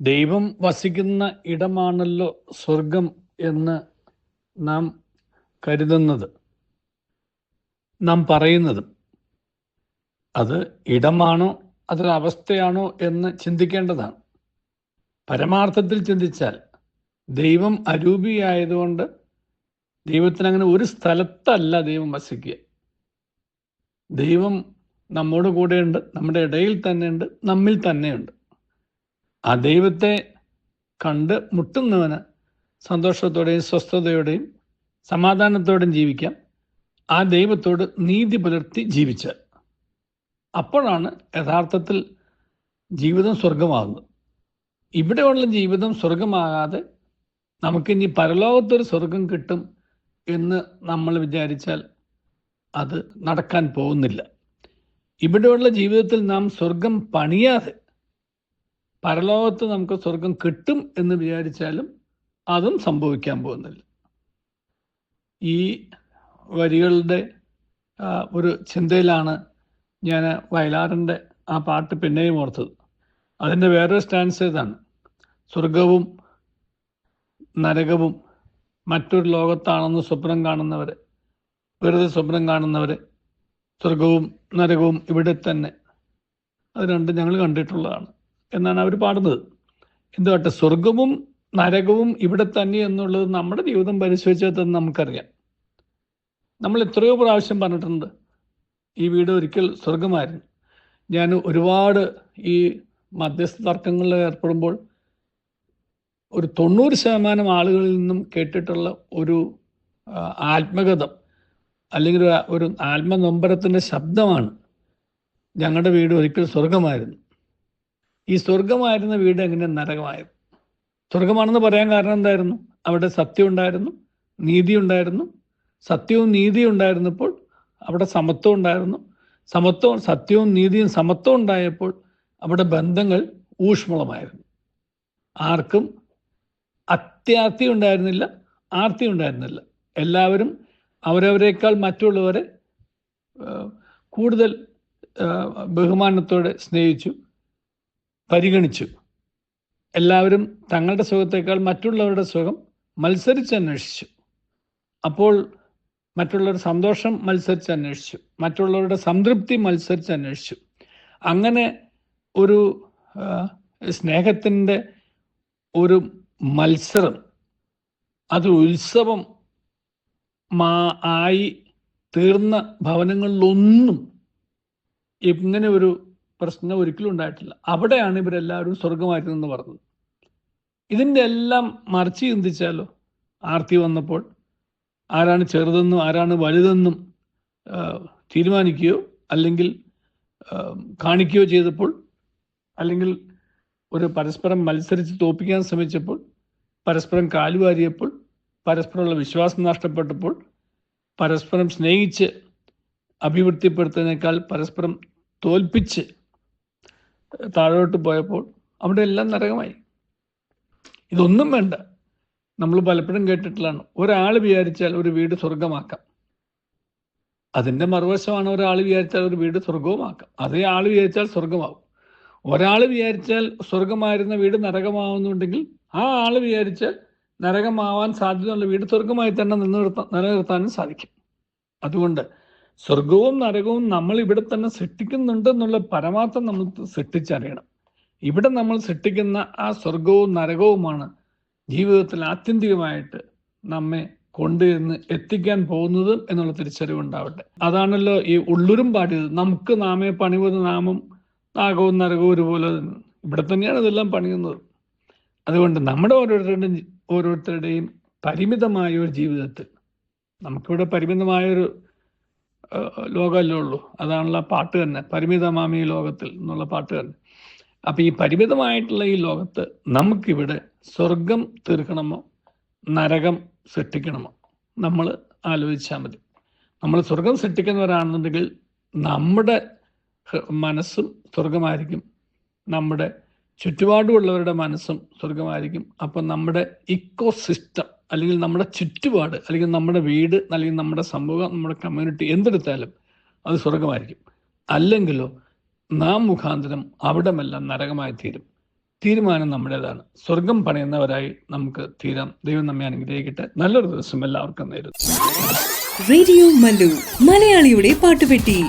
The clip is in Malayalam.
ദൈവം വസിക്കുന്ന ഇടമാണല്ലോ സ്വർഗം എന്ന് നാം കരുതുന്നത്. നാം പറയുന്നത് അത് ഇടമാണോ അതൊരവസ്ഥയാണോ എന്ന് ചിന്തിക്കേണ്ടതാണ്. പരമാർത്ഥത്തിൽ ചിന്തിച്ചാൽ ദൈവം അരൂപിയായതുകൊണ്ട് ദൈവത്തിന് അങ്ങനെ ഒരു സ്ഥലത്തല്ല ദൈവം വസിക്കുക. ദൈവം നമ്മോട് കൂടെയുണ്ട് നമ്മുടെ ഇടയിൽ തന്നെയുണ്ട് നമ്മിൽ തന്നെയുണ്ട്. ആ ദൈവത്തെ കണ്ട് മുട്ടുന്നവന് സന്തോഷത്തോടെയും സ്വസ്ഥതയോടെയും സമാധാനത്തോടെയും ജീവിക്കാം. ആ ദൈവത്തോട് നീതി പുലർത്തി ജീവിച്ച് അപ്പോഴാണ് യഥാർത്ഥത്തിൽ ജീവിതം സ്വർഗമാകുന്നത് ഇവിടെയുള്ള ജീവിതം സ്വർഗമാകാതെ നമുക്കിനി പരലോകത്തൊരു സ്വർഗം കിട്ടും എന്ന് നമ്മൾ വിചാരിച്ചാൽ അത് നടക്കാൻ പോകുന്നില്ല. ഇവിടെയുള്ള ജീവിതത്തിൽ നാം സ്വർഗം പണിയാതെ പരലോകത്ത് നമുക്ക് സ്വർഗം കിട്ടും എന്ന് വിചാരിച്ചാലും അതും സംഭവിക്കാൻ പോകുന്നില്ല. ഈ വരികളുടെ ഒരു ചിന്തയിലാണ് ഞാൻ വയലാറിന്റെ ആ പാട്ട് പിന്നെയും ഓർത്തത്. അതിന്റെ വേറൊരു സ്റ്റാൻസ് ഇതാണ്. സ്വർഗവും നരകവും മറ്റൊരു ലോകത്താണെന്ന് സ്വപ്നം കാണുന്നവർ വെറുതെ സ്വപ്നം കാണുന്നവർ സ്വർഗവും നരകവും ഇവിടെ തന്നെ. അത് രണ്ടും ഞങ്ങൾ കണ്ടിട്ടുള്ളതാണ്. എന്നാണ് അവർ പാടുന്നത്. എന്തുകൊണ്ട് സ്വർഗവും നരകവും ഇവിടെ തന്നെ എന്നുള്ളത് നമ്മുടെ ജീവിതം പരിശോധിച്ചാൽ തന്നെ നമുക്കറിയാം. നമ്മൾ എത്രയോ പ്രാവശ്യം പറഞ്ഞിട്ടുണ്ട് ഈ വീട് ഒരിക്കൽ സ്വർഗമായിരുന്നു ഞാൻ ഒരുപാട് ഈ മധ്യസ്ഥ തർക്കങ്ങളിൽ ഏർപ്പെടുമ്പോൾ ഒരു തൊണ്ണൂറ് ശതമാനം ആളുകളിൽ നിന്നും കേട്ടിട്ടുള്ള ഒരു ആത്മഗതം അല്ലെങ്കിൽ ഒരു ആത്മനൊമ്പരത്തിന്റെ ശബ്ദമാണ് ഞങ്ങളുടെ വീട് ഒരിക്കൽ സ്വർഗമായിരുന്നു ഈ സ്വർഗമായിരുന്ന വീട് എങ്ങനെ നരകമായത്? സ്വർഗമാണെന്ന് പറയാൻ കാരണം എന്തായിരുന്നു? അവിടെ സത്യം ഉണ്ടായിരുന്നു നീതി ഉണ്ടായിരുന്നു. സത്യവും നീതിയും ഉണ്ടായിരുന്നപ്പോൾ അവിടെ സമത്വം ഉണ്ടായിരുന്നു. സമത്വം സത്യവും നീതിയും സമത്വം ഉണ്ടായപ്പോൾ അവിടെ ബന്ധങ്ങൾ ഊഷ്മളമായിരുന്നു. ആർക്കും അത്യാർത്തി ഉണ്ടായിരുന്നില്ല ആർത്തി ഉണ്ടായിരുന്നില്ല. എല്ലാവരും അവരവരെക്കാൾ മറ്റുള്ളവരെ കൂടുതൽ ബഹുമാനത്തോടെ സ്നേഹിച്ചു. പരിഗണിച്ചു. എല്ലാവരും തങ്ങളുടെ സുഖത്തേക്കാൾ മറ്റുള്ളവരുടെ സുഖം മത്സരിച്ച് അന്വേഷിച്ചു. അപ്പോൾ മറ്റുള്ളവരുടെ സന്തോഷം മത്സരിച്ച് അന്വേഷിച്ചു. മറ്റുള്ളവരുടെ സംതൃപ്തി മത്സരിച്ച് അന്വേഷിച്ചു. അങ്ങനെ ഒരു സ്നേഹത്തിന്റെ ഒരു മത്സരം അത് ഉത്സവം മാ ആയി തീർന്ന ഭവനങ്ങളിലൊന്നും ഇങ്ങനെ ഒരു പ്രശ്നം ഒരിക്കലും ഉണ്ടായിട്ടില്ല. അവിടെയാണ് ഇവരെല്ലാവരും സ്വർഗമായിരുന്നെന്ന് പറഞ്ഞത്. ഇതിന്റെ എല്ലാം മറിച്ച് ചിന്തിച്ചാലോ? ആർത്തി വന്നപ്പോൾ ആരാണ് ചെറുതെന്നും ആരാണ് വലുതെന്നും തീരുമാനിക്കുകയോ അല്ലെങ്കിൽ കാണിക്കുകയോ ചെയ്തപ്പോൾ അല്ലെങ്കിൽ ഒരു പരസ്പരം മത്സരിച്ച് തോപ്പിക്കാൻ ശ്രമിച്ചപ്പോൾ പരസ്പരം കാലുവാരിയപ്പോൾ പരസ്പരമുള്ള വിശ്വാസം നഷ്ടപ്പെട്ടപ്പോൾ പരസ്പരം സ്നേഹിച്ച് അഭിവൃദ്ധിപ്പെടുത്തുന്നതിനേക്കാൾ പരസ്പരം തോൽപ്പിച്ച് താഴോട്ട് പോയപ്പോൾ അവിടെ എല്ലാം നരകമായി. ഇതൊന്നും വേണ്ട. നമ്മൾ പലപ്പോഴും കേട്ടിട്ടുള്ളതാണ്. ഒരാൾ വിചാരിച്ചാൽ ഒരു വീട് സ്വർഗമാക്കാം അതിന്റെ മറുവശമാണ് ഒരാൾ വിചാരിച്ചാൽ ഒരു വീട് സ്വർഗവുമാക്കാം അതേ ആൾ വിചാരിച്ചാൽ സ്വർഗമാവും ഒരാൾ വിചാരിച്ചാൽ സ്വർഗമായിരുന്ന വീട് നരകമാവുന്നുണ്ടെങ്കിൽ ആ ആൾ വിചാരിച്ചാൽ നരകമാവാൻ സാധ്യതയുള്ള വീട് സ്വർഗമായി തന്നെ നിലനിർത്താൻ നിലനിർത്താനും സാധിക്കും. അതുകൊണ്ട് സ്വർഗവും നരകവും നമ്മൾ ഇവിടെ തന്നെ സൃഷ്ടിക്കുന്നുണ്ട് എന്നുള്ള പരമാർത്ഥം നമ്മൾ സൃഷ്ടിച്ചറിയണം. ഇവിടെ നമ്മൾ സൃഷ്ടിക്കുന്ന ആ സ്വർഗവും നരകവുമാണ് ജീവിതത്തിൽ ആത്യന്തികമായിട്ട് നമ്മെ കൊണ്ടുവന്ന് എത്തിക്കാൻ പോകുന്നത് എന്നുള്ള തിരിച്ചറിവുണ്ടാവട്ടെ അതാണല്ലോ ഈ ഉള്ളൂരും പാടിയത്. നമുക്ക് നാമേ പണിവത് നാമം നാഗവും നരകവും ഒരുപോലെ. ഇവിടെ തന്നെയാണ് ഇതെല്ലാം പണിയുന്നത്. അതുകൊണ്ട് നമ്മുടെ ഓരോരുത്തരുടെയും ഓരോരുത്തരുടെയും പരിമിതമായ ഒരു ജീവിതത്തിൽ നമുക്കിവിടെ പരിമിതമായൊരു ആ, ലോകമല്ലേ ഉള്ളൂ. അതാണല്ലോ പാട്ട് തന്നെ. പരിമിതമാമി ലോകത്തിൽ എന്നുള്ള പാട്ട് തന്നെ. അപ്പം ഈ പരിമിതമായിട്ടുള്ള ഈ ലോകത്ത് നമുക്കിവിടെ സ്വർഗം തീർക്കണമോ? നരകം സൃഷ്ടിക്കണമോ? നമ്മൾ ആലോചിച്ചാൽ മതി. നമ്മൾ സ്വർഗം സൃഷ്ടിക്കുന്നവരാണെന്നുണ്ടെങ്കിൽ നമ്മുടെ മനസ്സും സ്വർഗമായിരിക്കും. നമ്മുടെ ചുറ്റുപാടുമുള്ളവരുടെ മനസ്സും സ്വർഗമായിരിക്കും. അപ്പം നമ്മുടെ ഇക്കോ സിസ്റ്റം അല്ലെങ്കിൽ നമ്മുടെ ചുറ്റുപാട് അല്ലെങ്കിൽ നമ്മുടെ വീട് അല്ലെങ്കിൽ നമ്മുടെ സമൂഹം നമ്മുടെ കമ്മ്യൂണിറ്റി എന്തെടുത്താലും അത് സ്വർഗമായിരിക്കും അല്ലെങ്കിലോ നാം മുഖാന്തരം അവിടമെല്ലാം നരകമായി തീരും. തീരുമാനം നമ്മുടേതാണ്. സ്വർഗം പണയുന്നവരായി നമുക്ക് തീരാം. ദൈവം നമ്മെ അനുഗ്രഹിക്കട്ടെ. നല്ലൊരു ദിവസം എല്ലാവർക്കും നേരുന്നു. റേഡിയോ മലയാളിയുടെ പാട്ടുപെട്ടി.